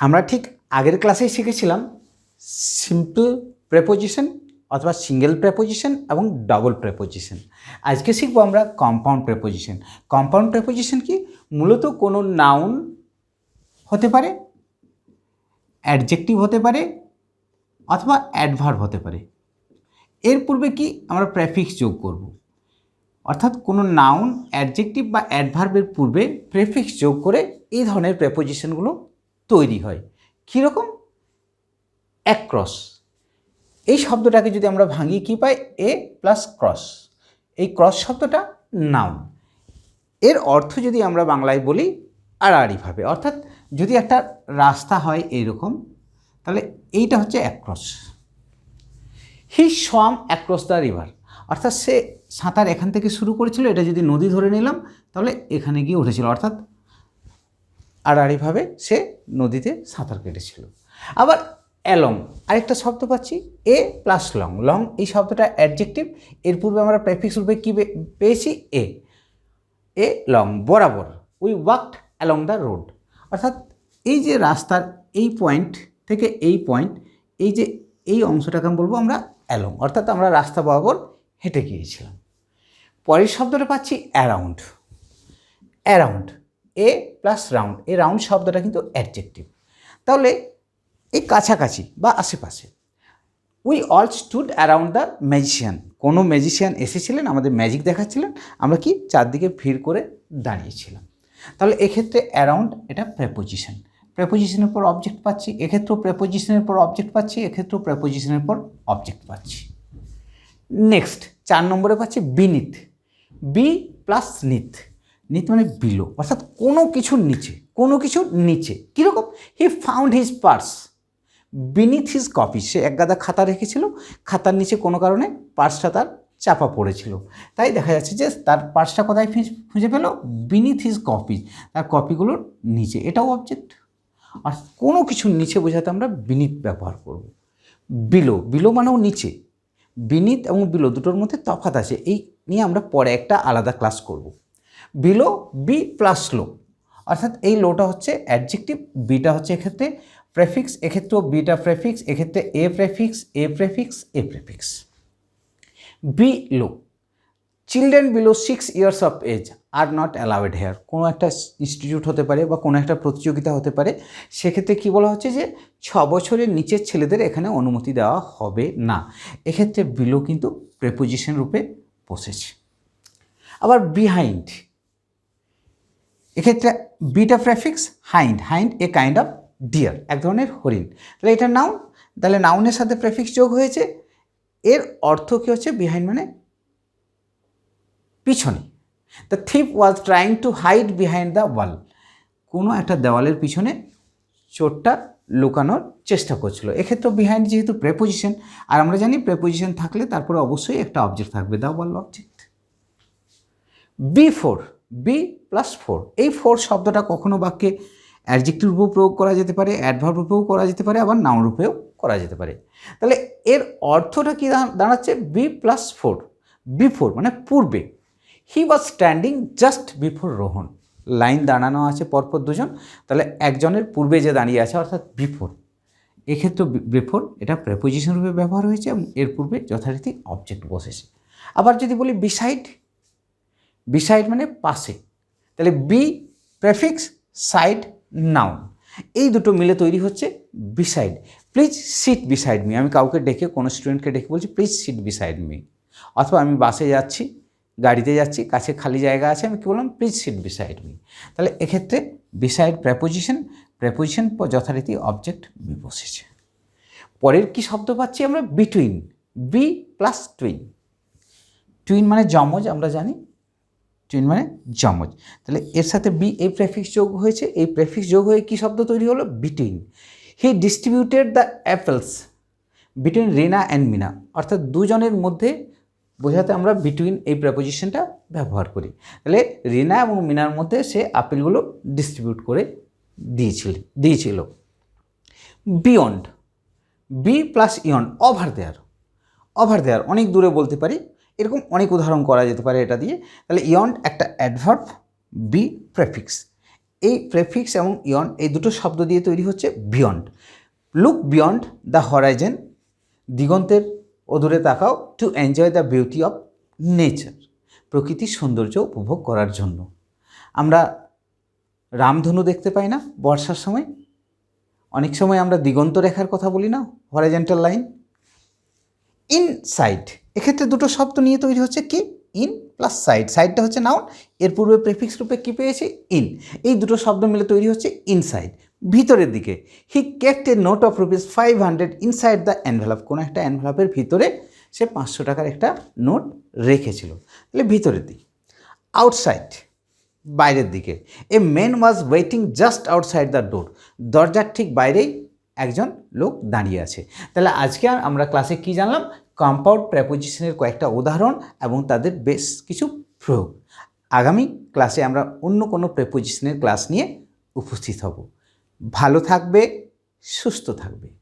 আমরা ঠিক আগের ক্লাসেই শিখেছিলাম সিম্পল প্রেপোজিশন অথবা সিঙ্গেল প্রেপোজিশন এবং ডবল প্রেপোজিশন আজকে শিখব আমরা কম্পাউন্ড প্রেপোজিশন কম্পাউন্ড প্রেপোজিশন কি? মূলত কোনো নাউন হতে পারে অ্যাডজেক্টিভ হতে পারে অথবা অ্যাডভার্ব হতে পারে। এর পূর্বে কি আমরা প্রেফিক্স যোগ করব? অর্থাৎ কোনো নাউন অ্যাডজেক্টিভ বা অ্যাডভার্বের পূর্বে প্রেফিক্স যোগ করে এই ধরনের প্রেপোজিশনগুলো তৈরি হয়। কীরকম? অ্যাক্রস এই শব্দটাকে যদি আমরা ভাঙি, কি পাই? A plus cross. এই ক্রস শব্দটা নাউন। এর অর্থ যদি আমরা বাংলায় বলি, আড়াআড়িভাবে। অর্থাৎ যদি একটা রাস্তা হয় এইরকম, তাহলে এইটা হচ্ছে across he swam across the river. অর্থাৎ সে সাঁতার এখান থেকে শুরু করেছিল, এটা যদি নদী ধরে নিলাম, তাহলে এখানে গিয়ে উঠেছিল। অর্থাৎ আড়াআড়িভাবে সে নদীতে সাঁতার কেটেছিল। আবার অ্যালং, আরেকটা শব্দ পাচ্ছি, এ প্লাস লং। লং এই শব্দটা অ্যাডজেক্টিভ, এর পূর্বে আমরা প্রেফিক্স রূপে কী পেয়েছি? এ। এ লং, বরাবর। We walked along the road অর্থাৎ এই যে রাস্তার এই পয়েন্ট থেকে এই পয়েন্ট এই যে এই অংশটাকে আমি বলব আমরা অ্যালং। অর্থাৎ আমরা রাস্তা বরাবর হেঁটে গিয়েছিলাম। পরের শব্দটা পাচ্ছি around. Around. A plus round এই রাউন্ড শব্দটা কিন্তু অ্যাডজেক্টিভ তাহলে এই কাছাকাছি বা আশেপাশে we all stood around the magician কোনো ম্যাজিশিয়ান এসেছিলেন, আমাদের ম্যাজিক দেখাচ্ছিলেন, আমরা কি চারদিকে ভিড় করে দাঁড়িয়েছিলাম। তাহলে এক্ষেত্রে অ্যারাউন্ড এটা প্রেপোজিশন প্রেপোজিশনের পর অবজেক্ট পাচ্ছি, এক্ষেত্রেও প্রেপোজিশনের পর অবজেক্ট পাচ্ছি, এক্ষেত্রেও প্রেপোজিশনের পর অবজেক্ট পাচ্ছি। নেক্সট চার নম্বরে পাচ্ছি beneath be plus neath neath মানে বিলো অর্থাৎ কোনো কিছুর নিচে, কোনো কিছুর নিচে। কীরকম? He found his purse beneath his copy সে এক গাদা খাতা রেখেছিল, খাতার নিচে কোনো কারণে পার্সটা তার চাপা পড়েছিল। তাই দেখা যাচ্ছে যে তার পার্সটা কোথায় খুঁজে পেল? বিনিথ হিজ কপি তার কপিগুলোর নিচে। এটাও অবজেক্ট আর কোনো কিছুর নিচে বোঝাতে আমরা বিনিত ব্যবহার করব। বিলো বিলো মানেও নিচে। বিনিত এবং বিলো দুটোর মধ্যে তফাৎ আছে। এই নিয়ে আমরা পরে একটা আলাদা ক্লাস করব। বিলো বি প্লাস লো অর্থাৎ এই লোটা হচ্ছে অ্যাডজেক্টিভ বিটা হচ্ছে এক্ষেত্রে প্রেফিক্স এক্ষেত্রেও বিটা প্রেফিক্স এক্ষেত্রে এ prefix A prefix A prefix be low children below six years of age are not allowed here কোনো একটা ইনস্টিটিউট হতে পারে বা কোনো একটা প্রতিযোগিতা হতে পারে, সেক্ষেত্রে কী বলা হচ্ছে যে ছ বছরের নিচের ছেলেদের এখানে অনুমতি দেওয়া হবে না। এক্ষেত্রে বিলো কিন্তু প্রেপোজিশন রূপে বসেছে। আবার বিহাইন্ড এক্ষেত্রে beta prefix hind hind a kind of deer এক ধরনের হরিণ। তাহলে এটা নাউন তাহলে নাউনের সাথে প্রেফিক্স যোগ হয়েছে। এর অর্থ কী হচ্ছে? বিহাইন্ড মানে পিছনে। The thief was trying to hide behind the wall কোনো একটা দেওয়ালের পিছনে চোরটা লুকানোর চেষ্টা করছিল। এক্ষেত্রে বিহাইন্ড যেহেতু প্রেপোজিশন আর আমরা জানি প্রেপোজিশন থাকলে তারপরে অবশ্যই একটা অবজেক্ট থাকবে the wall object be fore be plus fore এই ফোর শব্দটা কখনো বাক্যে অ্যাডজেক্টিভ রূপেও প্রয়োগ করা যেতে পারে অ্যাডভার্ব রূপেও করা যেতে পারে, আবার নাউন রূপেও করা যেতে পারে। তাহলে এর অর্থটা কি দাঁড়াচ্ছে? বি প্লাস ফোর বিফোর মানে পূর্বে। He was standing just before Rohan line দাঁড়ানো আছে পরপর দুজন। তাহলে একজনের পূর্বে যে দাঁড়িয়ে আছে, অর্থাৎ বিফোর এক্ষেত্রে বিফোর এটা প্রেপোজিশন রূপে ব্যবহার হয়েছে এবং এর পূর্বে যথারীতি অবজেক্ট বসেছে। আবার যদি বলি বিসাইড বিসাইড মানে পাশে। তাহলে বি প্রেফিক্স সাইড নাউন এই দুটো মিলে তৈরি হচ্ছে beside please sit beside me আমি কাউকে ডেকে, কোনো স্টুডেন্টকে ডেকে বলছি প্লিজ সিট বিসাইড মি অথবা আমি বাসে যাচ্ছি, গাড়িতে যাচ্ছি, কাছে খালি জায়গা আছে, আমি কী বললাম প্লিজ সিট বিসাইড মি তাহলে এক্ষেত্রে বিসাইড প্রেপোজিশন প্রেপোজিশন যথারীতি অবজেক্ট বি বসেছে। পরের কি শব্দ পাচ্ছি আমরা? Between be plus twin twin মানে যমজ, আমরা জানি। টুইন মানে যমজ তাহলে এর সাথে বি এই প্রেফিক্স যোগ হয়েছে। এই প্রেফিক্স যোগ হয়ে কী শব্দ তৈরি হলো? Between he distributed the apples between Rina and Mina অর্থাৎ দুজনের মধ্যে বোঝাতে আমরা বিটুইন এই প্রেপোজিশনটা ব্যবহার করি। তাহলে রিনা এবং মিনার মধ্যে সে আপেলগুলো ডিস্ট্রিবিউট করে দিয়েছিল দিয়েছিল। Beyond be plus yond over there over there অনেক দূরে বলতে পারি। এরকম অনেক উদাহরণ করা যেতে পারে এটা দিয়ে। তাহলে ইয়ন্ড একটা অ্যাডভার্ব, বি প্রেফিক্স। এই প্রেফিক্স এবং ইয়ন এই দুটো শব্দ দিয়ে তৈরি হচ্ছে beyond. Look beyond the horizon, দিগন্তের অদূরে তাকাও, to enjoy the beauty of nature, প্রকৃতির সৌন্দর্য উপভোগ করার জন্য। আমরা রামধনু দেখতে পাই না বর্ষার সময়। অনেক সময় আমরা দিগন্ত রেখার কথা বলি না, হরাইজেন্টাল লাইন। ইন সাইড এক্ষেত্রে দুটো শব্দ নিয়ে তৈরি হচ্ছে কি? ইন প্লাস সাইড সাইডটা হচ্ছে নাউন এর পূর্বে প্রেফিক্স রূপে কী পেয়েছি? ইন এই দুটো শব্দ মিলে তৈরি হচ্ছে ইনসাইড ভিতরের দিকে। He kept a note of rupees five hundred inside the envelope কোনো একটা অ্যানভেলপের ভিতরে সে পাঁচশো টাকার একটা নোট রেখেছিল। তাহলে ভিতরের দিক। আউটসাইড বাইরের দিকে। A men was waiting just outside the door দরজার ঠিক বাইরেই একজন লোক দাঁড়িয়ে আছে। তাহলে আজকে আমরা ক্লাসে কি জানলাম? কম্পাউন্ড প্রেপোজিশনের কয়েকটা উদাহরণ এবং তাদের বেশ কিছু প্রয়োগ। আগামী ক্লাসে আমরা অন্য কোনো প্রেপোজিশনের ক্লাস নিয়ে উপস্থিত হব। ভালো থাকবে, সুস্থ থাকবে।